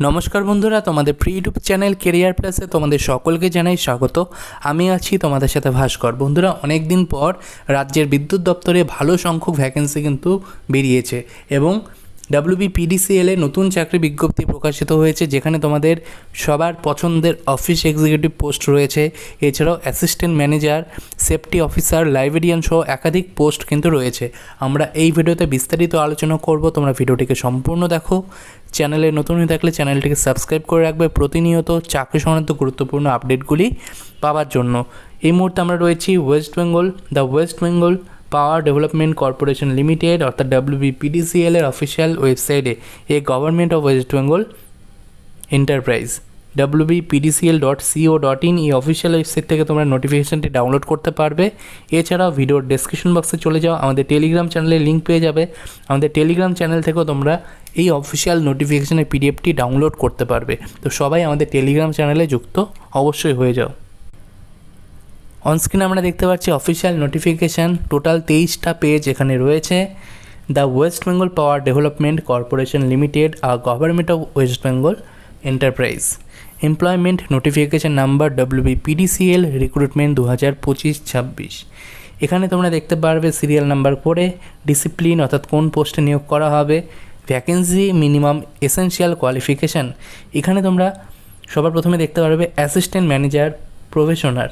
নমস্কার বন্ধুরা, তোমাদের প্রি ইউটিউব চ্যানেল কেরিয়ার প্লাসে তোমাদের সকলকে জানাই স্বাগত। আমি আছি তোমাদের সাথে ভাস্কর। বন্ধুরা অনেক দিন পর রাজ্যের বিদ্যুৎ দপ্তরে ভালো সংখ্যক ভ্যাকেন্সি কিন্তু বেরিয়েছে এবং ডাব্লিউবিপিডিসিএল নতুন চাকরি বিজ্ঞপ্তি প্রকাশিত হয়েছে, যেখানে তোমাদের সবার পছন্দের অফিস এক্সিকিউটিভ পোস্ট রয়েছে। এছাড়াও assistant manager, safety officer, librarian সহ একাধিক পোস্ট কিন্তু রয়েছে। আমরা এই ভিডিওতে বিস্তারিত আলোচনা করব, তোমরা ভিডিওটিকে সম্পূর্ণ দেখো। চ্যানেলে নতুন হয়ে থাকলে চ্যানেলটিকে সাবস্ক্রাইব করে রাখবে। প্রতিনিয়ত চাকরি সংক্রান্ত গুরুত্বপূর্ণ আপডেটগুলি পাওয়ার জন্য। এই মুহূর্তে আমরা রয়েছি West Bengal the West Bengal power development corporation limited অর্থাৎ ডাব্লিউবিপিডিসিএল এর অফিসিয়াল ওয়েবসাইটে a government of West Bengal enterprise WBPDCL dot co dot in এই অফিসিয়াল ওয়েবসাইট থেকে তোমরা নোটিফিকেশানটি ডাউনলোড করতে পারবে। এছাড়াও ভিডিওর ডেসক্রিপশন বক্সে চলে যাও। আমাদের টেলিগ্রাম চ্যানেলে লিঙ্ক পেয়ে যাবে। আমাদের টেলিগ্রাম চ্যানেল থেকেও তোমরা এই অফিসিয়াল নোটিফিকেশানের পিডিএফটি ডাউনলোড করতে পারবে। তো সবাই আমাদের টেলিগ্রাম চ্যানেলে যুক্ত অবশ্যই হয়ে যাও। অনস্ক্রিনে আমরা দেখতে পাচ্ছি অফিসিয়াল নোটিফিকেশান টোটাল তেইশটা পেজ এখানে রয়েছে। The West Bengal power development corporation limited R government of West Bengal enterprise employment notification number WBPDCL recruitment দু হাজার পঁচিশ ছাব্বিশ। এখানে তোমরা দেখতে পারবে সিরিয়াল নাম্বার করে ডিসিপ্লিন অর্থাৎ কোন পোস্টে নিয়োগ করা হবে ভ্যাকেন্সি মিনিমাম এসেনশিয়াল কোয়ালিফিকেশান এখানে তোমরা সবার প্রথমে দেখতে পারবে অ্যাসিস্ট্যান্ট ম্যানেজার প্রফেশনার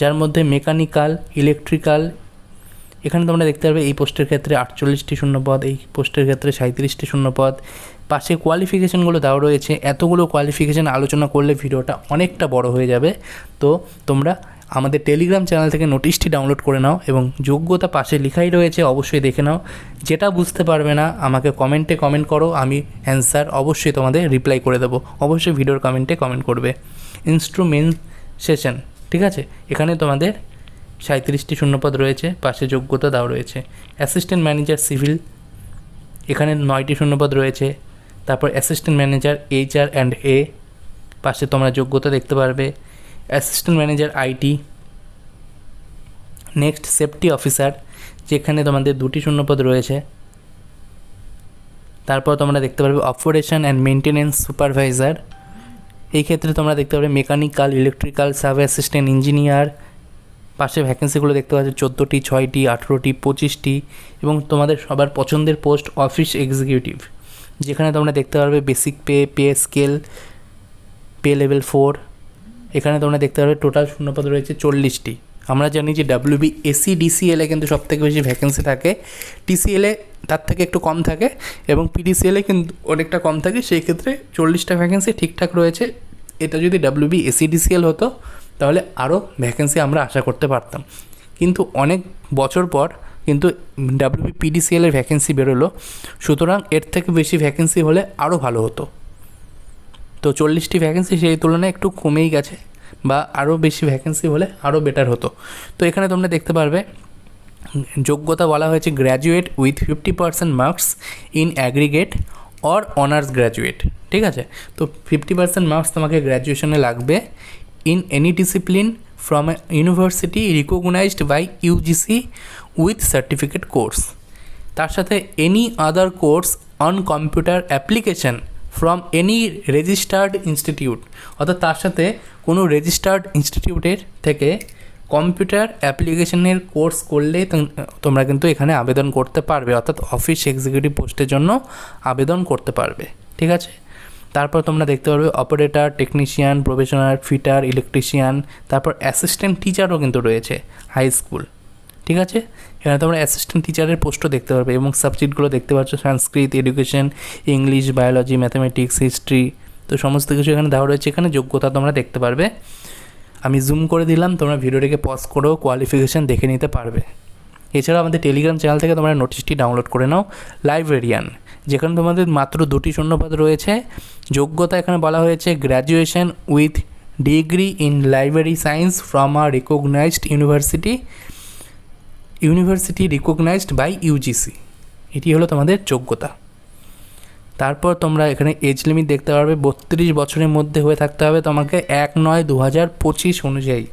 যার মধ্যে মেকানিক্যাল, ইলেকট্রিক্যাল, এখানে তোমরা দেখতে পারবে এই পোস্টের ক্ষেত্রে আটচল্লিশটি শূন্যপদ, এই পোস্টের ক্ষেত্রে সাঁত্রিশটি শূন্যপদ। পাশে কোয়ালিফিকেশানগুলো দেওয়া রয়েছে। এতগুলো কোয়ালিফিকেশান আলোচনা করলে ভিডিওটা অনেকটা বড় হয়ে যাবে। তো তোমরা আমাদের টেলিগ্রাম চ্যানেল থেকে নোটিশটি ডাউনলোড করে নাও এবং যোগ্যতা পাশে লেখাই রয়েছে, অবশ্যই দেখে নাও। যেটা বুঝতে পারবে না, আমাকে কমেন্টে কমেন্ট করো, আমি অ্যান্সার অবশ্যই তোমাদের রিপ্লাই করে দেবো। অবশ্যই ভিডিওর কমেন্টে কমেন্ট করবে। ইনস্ট্রুমেন্ট সেশন ঠিক আছে? এখানে তোমাদের সাঁত্রিশটি শূন্যপদ রয়েছে, পাশে যোগ্যতা দাও রয়েছে। অ্যাসিস্ট্যান্ট ম্যানেজার সিভিল এখানে নয়টি শূন্যপদ রয়েছে। তারপর অ্যাসিস্ট্যান্ট ম্যানেজার এইচআর অ্যান্ড এ পাশে তোমরা যোগ্যতা দেখতে পারবে। Assistant manager IT next safety officer যেখানে তোমাদের দুটি শূন্যপদ রয়েছে। তারপর তোমরা দেখতে পারবে অপারেশন অ্যান্ড মেনটেনেন্স সুপারভাইজার এই ক্ষেত্রে তোমরা দেখতে পাবে mechanical electrical sub assistant engineer পাশে ভ্যাকেন্সিগুলো দেখতে পাচ্ছ, চোদ্দোটি, ছয়টি, আঠেরোটি, পঁচিশটি এবং তোমাদের সবার পছন্দের পোস্ট অফিস এক্সিকিউটিভ যেখানে তোমরা দেখতে পারবে basic pay pay scale pay level four এখানে তোমরা দেখতে পারবে টোটাল শূন্যপদ রয়েছে চল্লিশটি। আমরা জানি যে ডাব্লিউবি এসি ডিসিএলে কিন্তু সব থেকে। বেশি ভ্যাকেন্সি থাকে টিসিএলে তার থেকে একটু কম থাকে এবং পিডিসিএলে কিন্তু অনেকটা কম থাকে, সেই ক্ষেত্রে চল্লিশটা ভ্যাকেন্সি ঠিকঠাক রয়েছে। এটা যদি ডাব্লিউবি এসি ডিসিএল হতো, তাহলে আরও ভ্যাকেন্সি আমরা আশা করতে পারতাম। কিন্তু অনেক বছর পর কিন্তু ডাব্লিউবি পিডিসিএলের ভ্যাকেন্সি বেরোলো, সুতরাং এর থেকে বেশি ভ্যাকেন্সি হলে আরও ভালো হতো। তো চল্লিশটি ভ্যাকেন্সি সেই তুলনায় একটু কমেই গেছে বা আরও বেশি ভ্যাকেন্সি হলে আরও বেটার হতো। তো এখানে তোমরা দেখতে পারবে যোগ্যতা বলা হয়েছে graduate with fifty percent marks in aggregate or honours graduate ঠিক আছে? তো ফিফটি পার্সেন্ট মার্কস তোমাকে গ্র্যাজুয়েশনে লাগবে in any discipline from a university recognised by UGC with certificate course তার সাথে any other course on computer application from any registered institute অর্থাৎ তার সাথে কোনো রেজিস্টার্ড ইনস্টিটিউটের থেকে কম্পিউটার অ্যাপ্লিকেশনের কোর্স করলে তোমরা কিন্তু এখানে আবেদন করতে পারবে, অর্থাৎ অফিস এক্সিকিউটিভ পোস্টের জন্য আবেদন করতে পারবে, ঠিক আছে? তারপর তোমরা দেখতে পারবে operator technician professional fitter electrician তারপর অ্যাসিস্ট্যান্ট টিচারও কিন্তু রয়েছে হাই স্কুল ঠিক আছে? এখানে তোমরা অ্যাসিস্ট্যান্ট টিচারের পোস্টও দেখতে পারবে এবং সাবজেক্টগুলো দেখতে পাচ্ছ, Sanskrit education English biology mathematics history তো সমস্ত কিছু এখানে দেওয়া রয়েছে। এখানে যোগ্যতা তোমরা দেখতে পারবে। আমি জুম করে দিলাম, তোমরা ভিডিওটিকে পজ করেও কোয়ালিফিকেশান দেখে নিতে পারবে। এছাড়াও আমাদের টেলিগ্রাম চ্যানেল থেকে তোমরা নোটিশটি ডাউনলোড করে নাও লাইব্রেরিয়ান যেখানে তোমাদের মাত্র দুটি শূন্যপদ রয়েছে। যোগ্যতা এখানে বলা হয়েছে graduation with degree in library science from a recognised university university recognised by UGC এটি হলো তোমাদের যোগ্যতা। তারপর তোমরা এখানে এজ লিমিট দেখতে পারবে, বত্রিশ বছরের মধ্যে হয়ে থাকতে হবে তোমাকে এক নয় দু হাজার পঁচিশ অনুযায়ী।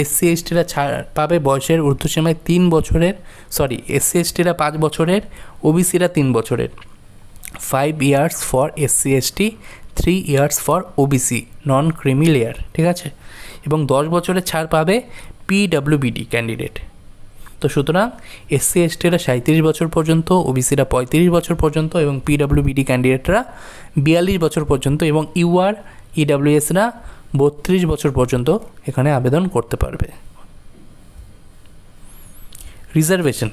এসসি এসটিরা ছাড় পাবে বয়সের ঊর্ধ্বসীমায় তিন বছরের সরি এসসি এসটিরা পাঁচ বছরের ওবিসিরা তিন বছরের। Five years for SC ST three years for OBC non creamy layer ঠিক আছে? এবং দশ বছরের ছাড় পাবে পিডাব্লিউবিডি ক্যান্ডিডেট তো সুতরাং এসসি এসটিরা সাঁত্রিশ বছর পর্যন্ত ওবিসিরা পঁয়ত্রিশ বছর পর্যন্ত এবং পিডাব্লিউবিডি ক্যান্ডিডেটরা বিয়াল্লিশ বছর পর্যন্ত এবং ইউআর ইডাব্লিউএসরা বত্রিশ বছর পর্যন্ত এখানে আবেদন করতে পারবে। রিজার্ভেশন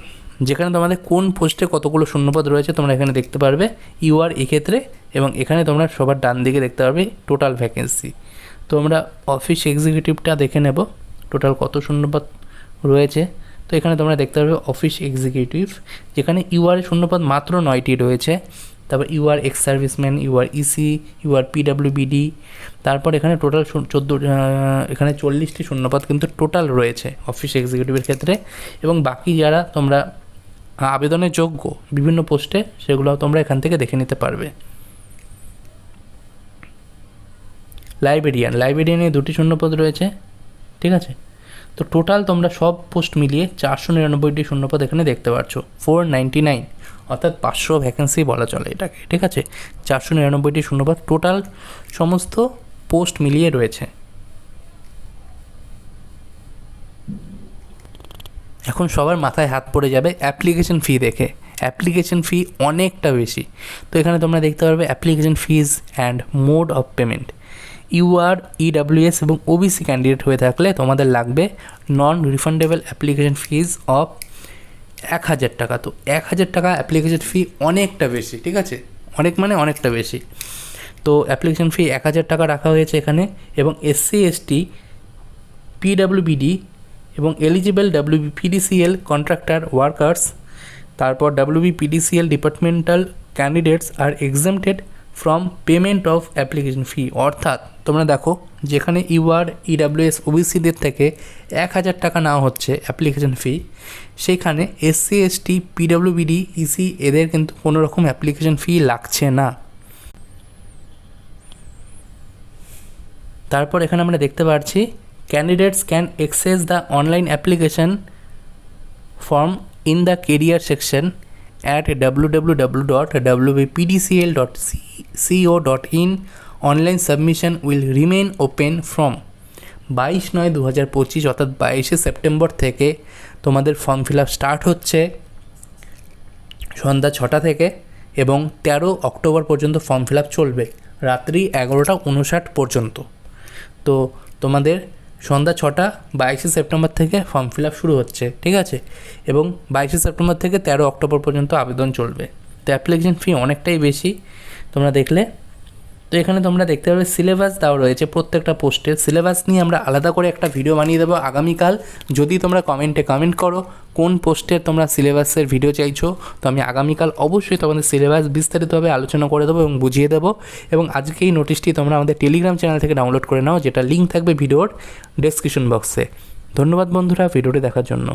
যেখানে তোমাদের কোন পোস্টে কতগুলো শূন্যপদ রয়েছে তোমরা এখানে দেখতে পারবে। ইউআর এক্ষেত্রে এবং এখানে তোমরা সবার ডান দিকে দেখতে পারবে টোটাল ভ্যাকেন্সি তো আমরা অফিস এক্সিকিউটিভটা দেখে নেব টোটাল কত শূন্যপদ রয়েছে। তো এখানে তোমরা দেখতে পারবে অফিস এক্সিকিউটিভ যেখানে ইউআর শূন্যপদ মাত্র নয়টি রয়েছে। তারপর UR ex serviceman UR EC UR PWBD তারপর এখানে টোটাল চোদ্দ এখানে চল্লিশটি শূন্যপদ কিন্তু টোটাল রয়েছে অফিস এক্সিকিউটিভের ক্ষেত্রে। এবং বাকি যারা তোমরা আবেদনের যোগ্য বিভিন্ন পোস্টে সেগুলো তোমরা এখান থেকে দেখে নিতে পারবে। লাইব্রেরিয়ান লাইব্রেরিয়ানে দুটি শূন্যপদ রয়েছে, ঠিক আছে? তো টোটাল তোমরা সব পোস্ট মিলিয়ে চারশো নিরানব্বইটি শূন্যপদ এখানে দেখতে পাচ্ছ ফোর নাইনটি নাইন অর্থাৎ পাঁচশো ভ্যাকেন্সি বলা চলে এটাকে, ঠিক আছে? চারশো নিরানব্বইটি শূন্যপদ টোটাল সমস্ত পোস্ট মিলিয়ে রয়েছে। এখন সবার মাথায় হাত পড়ে যাবে অ্যাপ্লিকেশন ফি দেখে। অ্যাপ্লিকেশন ফি অনেকটা বেশি। তো এখানে তোমরা দেখতে পারবে application fees and mode of payment UR, EWS এবং ওবিসি ক্যান্ডিডেট হয়ে থাকলে তোমাদের লাগবে non refundable application fees of এক হাজার টাকা। তো এক হাজার টাকা অ্যাপ্লিকেশন ফি অনেকটা বেশি, ঠিক আছে? অনেক মানে অনেকটা বেশি। তো অ্যাপ্লিকেশন ফি এক হাজার টাকা রাখা হয়েছে এখানে এবং এসসি এসটি পিডাব্লিউবিডি এবং eligible WB PDCL contractor workers তারপর WB PDCL departmental candidates R exempted from payment of application fee অর্থাৎ, তোমরা দেখো, যেখানে ইউআর ইডাব্লিউএস ওবিসিদের থেকে এক হাজার টাকা নেওয়া হচ্ছে অ্যাপ্লিকেশন ফি সেইখানে এসসি এসটি পিডাব্লিউবিডি ইসি এদের কিন্তু কোনো রকম অ্যাপ্লিকেশন ফি লাগছে না। তারপর এখানে আমরা দেখতে পাচ্ছি candidates can access the online application form in the career section at www.wbpdcl.co.in online submission will remain open from বাইশ নয় দু হাজার পঁচিশ অর্থাৎ বাইশে সেপ্টেম্বর থেকে তোমাদের ফর্ম ফিল আপ স্টার্ট হচ্ছে সন্ধ্যা ছটা থেকে এবং তেরো অক্টোবর পর্যন্ত ফর্ম ফিল আপ চলবে। রাত্রি এগারোটা উনষাট পর্যন্ত। তো তোমাদের সন্ধ্যা ছটা বাইশে সেপ্টেম্বর থেকে ফর্ম ফিল আপ শুরু হচ্ছে, ঠিক আছে? এবং বাইশে সেপ্টেম্বর থেকে তেরো অক্টোবর পর্যন্ত আবেদন চলবে। তো অ্যাপ্লিকেশন ফি অনেকটাই বেশি, তোমরা দেখলে তো এখানে তোমরা দেখতে পাবে সিলেবাস দেওয়া রয়েছে প্রত্যেকটা পোস্টের সিলেবাস নিয়ে আমরা আলাদা করে একটা ভিডিও বানিয়ে দেবো আগামীকাল। যদি তোমরা কমেন্টে কমেন্ট করো, কোন পোস্টের তোমরা সিলেবাসের ভিডিও চাইছো, তো আমি আগামীকাল অবশ্যই তোমাদের সিলেবাস বিস্তারিতভাবে আলোচনা করে দেবো এবং বুঝিয়ে দেবো। এবং আজকে এই নোটিশটি তোমরা আমাদের টেলিগ্রাম চ্যানেল থেকে ডাউনলোড করে নাও, যেটা লিঙ্ক থাকবে ভিডিওর ডেসক্রিপশন বক্সে ধন্যবাদ বন্ধুরা ভিডিওটি দেখার জন্য।